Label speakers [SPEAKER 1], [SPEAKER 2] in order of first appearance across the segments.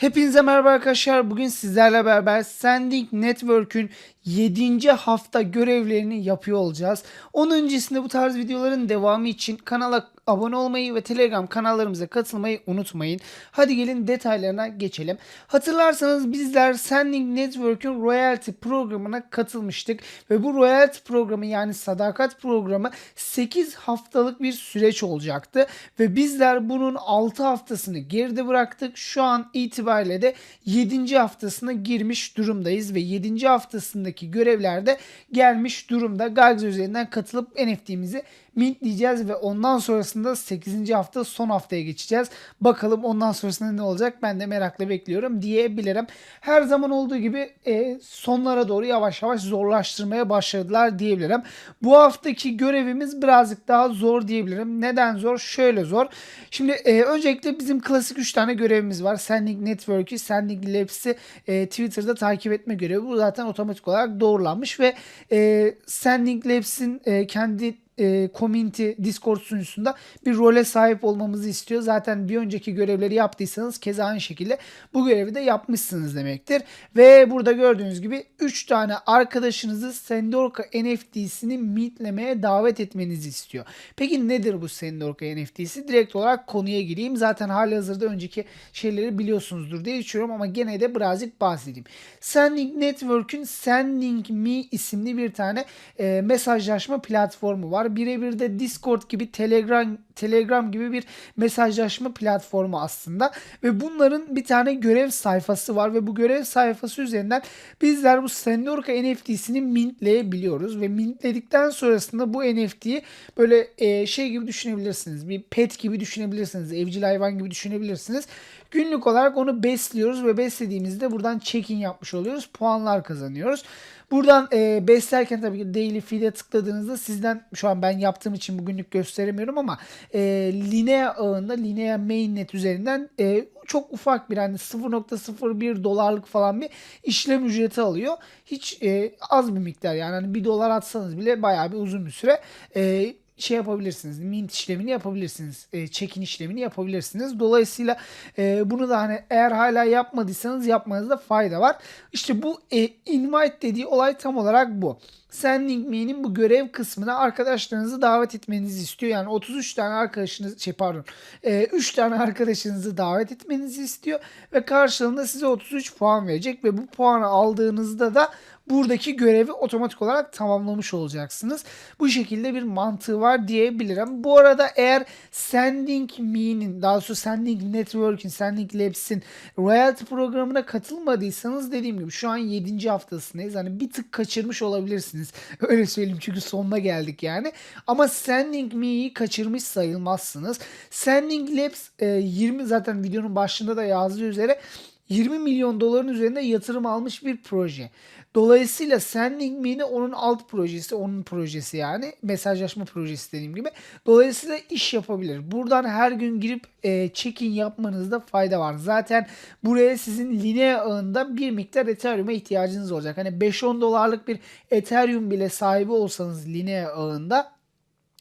[SPEAKER 1] Hepinize merhaba arkadaşlar. Bugün sizlerle beraber Sending Network'ün 7. hafta görevlerini yapıyor olacağız. Onun öncesinde bu tarz videoların devamı için kanala abone olmayı ve Telegram kanallarımıza katılmayı unutmayın. Hadi gelin detaylarına geçelim. Hatırlarsanız bizler Sending Network'ün royalty programına katılmıştık ve bu royalty programı yani sadakat programı 8 haftalık bir süreç olacaktı ve bizler bunun 6 haftasını geride bıraktık. Şu an itibariyle de 7. haftasına girmiş durumdayız ve 7. haftasındaki görevlerde gelmiş durumda. Gags üzerinden katılıp NFT'mizi mintleyeceğiz ve ondan sonrasında 8. hafta son haftaya geçeceğiz. Bakalım ondan sonrasında ne olacak ben de merakla bekliyorum diyebilirim. Her zaman olduğu gibi e, sonlara doğru yavaş yavaş zorlaştırmaya başladılar diyebilirim. Bu haftaki görevimiz birazcık daha zor diyebilirim. Neden zor? Şöyle zor. Şimdi e, öncelikle bizim klasik 3 tane görevimiz var. Sending Network'ü, Sending Labs'i e, Twitter'da takip etme görevi. Bu zaten otomatik olarak doğrulanmış ve e, Sending Labs'in e, kendi e, community Discord sunucusunda bir role sahip olmamızı istiyor. Zaten bir önceki görevleri yaptıysanız keza aynı şekilde bu görevi de yapmışsınız demektir. Ve burada gördüğünüz gibi 3 tane arkadaşınızı Sendorka NFT'sini meetlemeye davet etmenizi istiyor. Peki nedir bu Sendorka NFT'si? Direkt olarak konuya gireyim. Zaten hali hazırda önceki şeyleri biliyorsunuzdur diye düşünüyorum ama gene de birazcık bahsedeyim. Sending Network'ün Sending Me isimli bir tane e, mesajlaşma platformu var. Birebir de Discord gibi Telegram Telegram gibi bir mesajlaşma platformu aslında ve bunların bir tane görev sayfası var ve bu görev sayfası üzerinden bizler bu Sendorka NFT'sini mintleyebiliyoruz ve mintledikten sonrasında bu NFT'yi böyle e, şey gibi düşünebilirsiniz. Bir pet gibi düşünebilirsiniz. Evcil hayvan gibi düşünebilirsiniz. Günlük olarak onu besliyoruz ve beslediğimizde buradan check-in yapmış oluyoruz. Puanlar kazanıyoruz. Buradan e, beslerken tabii ki daily feed'e tıkladığınızda sizden şu an ben yaptığım için bugünlük gösteremiyorum ama e, Linea ağında Linea mainnet üzerinden e, çok ufak bir hani 0.01 dolarlık falan bir işlem ücreti alıyor. Hiç e, az bir miktar yani hani 1 dolar atsanız bile bayağı bir uzun bir süre e, şey yapabilirsiniz. Mint işlemini yapabilirsiniz. E, check-in işlemini yapabilirsiniz. Dolayısıyla e, bunu da hani eğer hala yapmadıysanız yapmanızda fayda var. İşte bu e, invite dediği olay tam olarak bu. Sending Me'nin bu görev kısmına arkadaşlarınızı davet etmenizi istiyor. Yani 33 tane arkadaşınız şey pardon e, 3 tane arkadaşınızı davet etmenizi istiyor ve karşılığında size 33 puan verecek ve bu puanı aldığınızda da buradaki görevi otomatik olarak tamamlamış olacaksınız. Bu şekilde bir mantığı var diyebilirim. Bu arada eğer Sending Me'nin daha doğrusu Sending Network'in, Sending Labs'in royalty programına katılmadıysanız dediğim gibi şu an 7. haftasındayız. Hani bir tık kaçırmış olabilirsiniz. Öyle söyleyeyim çünkü sonuna geldik yani. Ama Sending Me'yi kaçırmış sayılmazsınız. Sending Labs e, 20 zaten videonun başında da yazdığı üzere 20 milyon doların üzerinde yatırım almış bir proje. Dolayısıyla Sending Me'de onun alt projesi, onun projesi yani mesajlaşma projesi dediğim gibi. Dolayısıyla iş yapabilir. Buradan her gün girip e, check-in yapmanızda fayda var. Zaten buraya sizin Linea ağında bir miktar Ethereum'a ihtiyacınız olacak. Hani 5-10 dolarlık bir Ethereum bile sahibi olsanız Linea ağında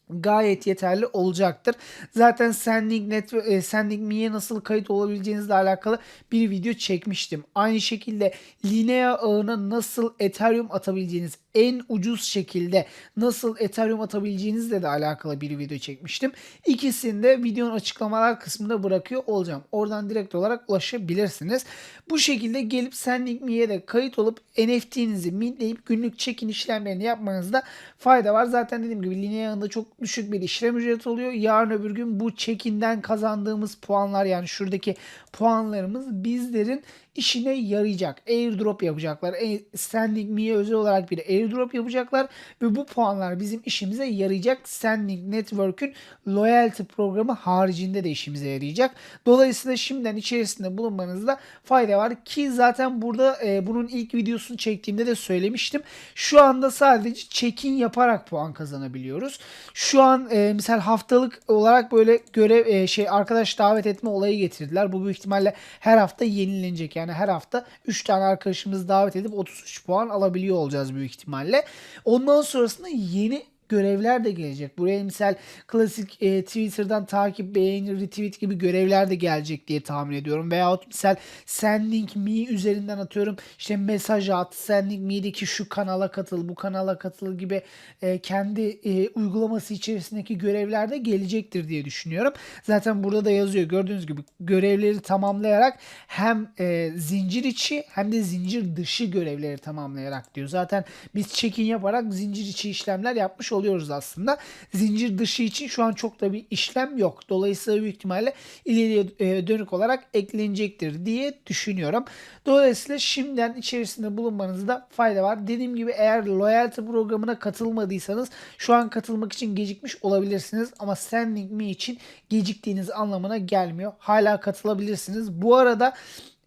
[SPEAKER 1] gayet yeterli olacaktır. Zaten Sending Net e, Sending Me'ye nasıl kayıt olabileceğinizle alakalı bir video çekmiştim. Aynı şekilde Linea ağına nasıl Ethereum atabileceğiniz en ucuz şekilde nasıl Ethereum atabileceğinizle de alakalı bir video çekmiştim. İkisini de videonun açıklamalar kısmında bırakıyor olacağım. Oradan direkt olarak ulaşabilirsiniz. Bu şekilde gelip Sending Me'ye de kayıt olup NFT'nizi mintleyip günlük check-in işlemlerini yapmanızda fayda var. Zaten dediğim gibi Linea ağında çok düşük bir işlem ücreti oluyor. Yarın öbür gün bu check-in'den kazandığımız puanlar yani şuradaki puanlarımız bizlerin işine yarayacak. Airdrop yapacaklar. E, Standing Me'ye özel olarak bir airdrop yapacaklar ve bu puanlar bizim işimize yarayacak. Standing Network'ün loyalty programı haricinde de işimize yarayacak. Dolayısıyla şimdiden içerisinde bulunmanızda fayda var ki zaten burada e, bunun ilk videosunu çektiğimde de söylemiştim. Şu anda sadece check-in yaparak puan kazanabiliyoruz. Şu an e, misal haftalık olarak böyle görev e, şey arkadaş davet etme olayı getirdiler. Bu büyük ihtimalle her hafta yenilenecek. Yani her hafta 3 tane arkadaşımızı davet edip 33 puan alabiliyor olacağız büyük ihtimalle. Ondan sonrasında yeni görevler de gelecek. Buraya misal klasik e, Twitter'dan takip, beğeni, retweet gibi görevler de gelecek diye tahmin ediyorum. Veyahut misal Sending Me üzerinden atıyorum işte mesaj at, Sending Me'deki şu kanala katıl, bu kanala katıl gibi e, kendi e, uygulaması içerisindeki görevler de gelecektir diye düşünüyorum. Zaten burada da yazıyor gördüğünüz gibi görevleri tamamlayarak hem e, zincir içi hem de zincir dışı görevleri tamamlayarak diyor. Zaten biz check-in yaparak zincir içi işlemler yapmış oluyoruz aslında. Zincir dışı için şu an çok da bir işlem yok. Dolayısıyla büyük ihtimalle ileriye e, dönük olarak eklenecektir diye düşünüyorum. Dolayısıyla şimdiden içerisinde bulunmanızda fayda var. Dediğim gibi eğer loyalty programına katılmadıysanız şu an katılmak için gecikmiş olabilirsiniz ama Standing Me için geciktiğiniz anlamına gelmiyor. Hala katılabilirsiniz. Bu arada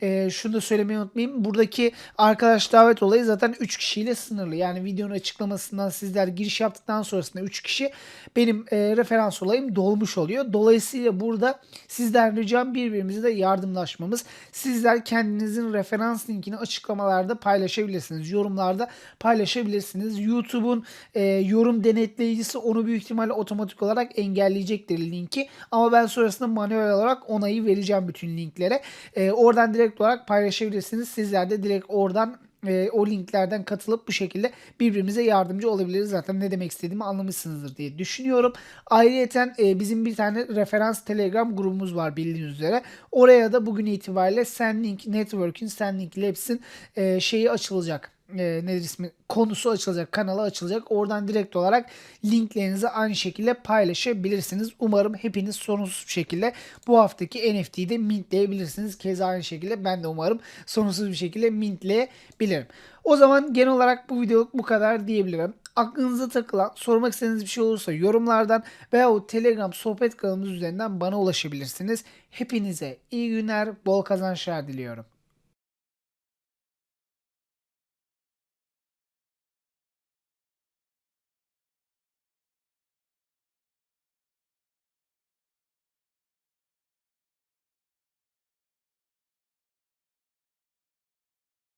[SPEAKER 1] e, şunu da söylemeyi unutmayayım. Buradaki arkadaş davet olayı zaten 3 kişiyle sınırlı. Yani videonun açıklamasından sizler giriş yaptıktan sonrasında 3 kişi benim e, referans olayım dolmuş oluyor. Dolayısıyla burada sizden ricam birbirimize de yardımlaşmamız. Sizler kendinizin referans linkini açıklamalarda paylaşabilirsiniz. Yorumlarda paylaşabilirsiniz. YouTube'un e, yorum denetleyicisi onu büyük ihtimalle otomatik olarak engelleyecektir linki. Ama ben sonrasında manuel olarak onayı vereceğim bütün linklere. E, oradan direkt olarak paylaşabilirsiniz. Sizler de direkt oradan e, o linklerden katılıp bu şekilde birbirimize yardımcı olabiliriz. Zaten ne demek istediğimi anlamışsınızdır diye düşünüyorum. Ayrıca e, bizim bir tane referans Telegram grubumuz var bildiğiniz üzere. Oraya da bugün itibariyle Sending Network'ün, Sending Labs'in e, şeyi açılacak e, nedir ismi konusu açılacak, kanalı açılacak. Oradan direkt olarak linklerinizi aynı şekilde paylaşabilirsiniz. Umarım hepiniz sorunsuz bir şekilde bu haftaki NFT'yi de mintleyebilirsiniz. Keza aynı şekilde ben de umarım sorunsuz bir şekilde mintleyebilirim. O zaman genel olarak bu videoluk bu kadar diyebilirim. Aklınıza takılan, sormak istediğiniz bir şey olursa yorumlardan veya o Telegram sohbet kanalımız üzerinden bana ulaşabilirsiniz. Hepinize iyi günler, bol kazançlar diliyorum.